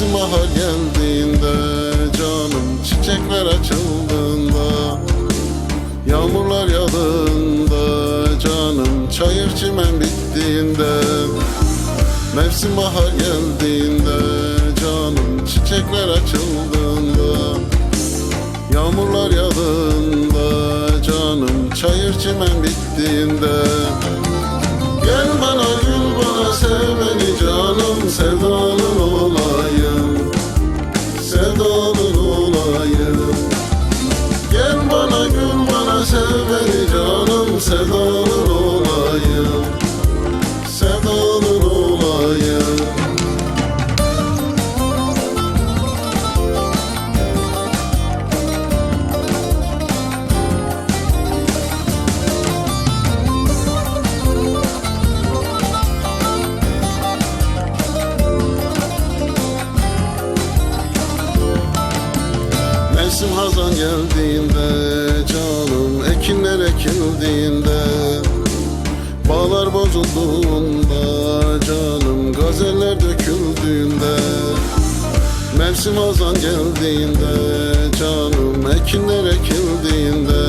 Bahar geldiğinde canım çiçekler açıldığında Yağmurlar yağdığında canım çayır çimen bittiğinde Mevsim bahar geldiğinde canım çiçekler açıldığında Yağmurlar yağdığında canım çayır çimen bittiğinde sev canım sevdalın olayım Sevdalın olayım Mevsim hazan geldiğinde ekinler ekildiğinde Bağlar bozulduğunda canım gazeller döküldüğünde Mevsim hazan geldiğinde canım ekinler ekildiğinde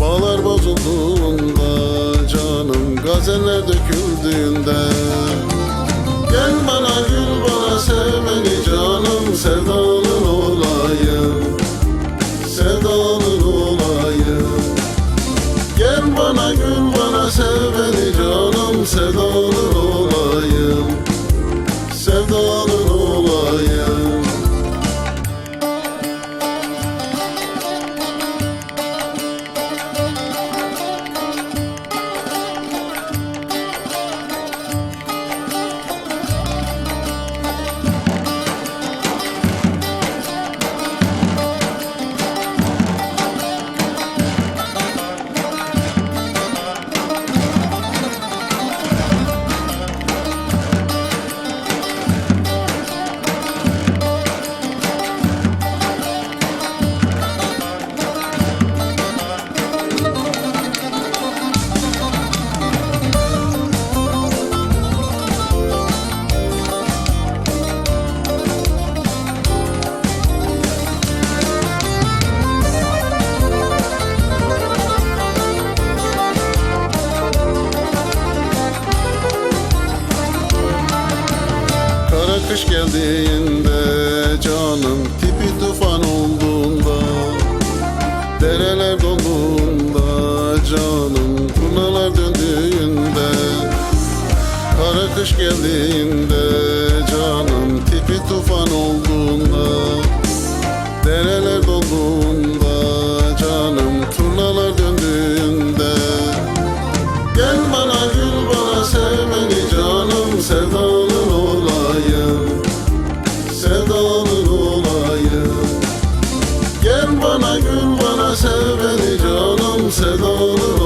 Bağlar bozulduğunda canım gazeller döküldüğünde Gel bana gül bana sev canım sevdalın kış geldiğinde canım tipi tufan olduğunda Dereler donduğunda canım turnalar döndüğünde Kara kış geldiğinde sevdalı olayım. Gel bana gül bana sev beni canım sevdalı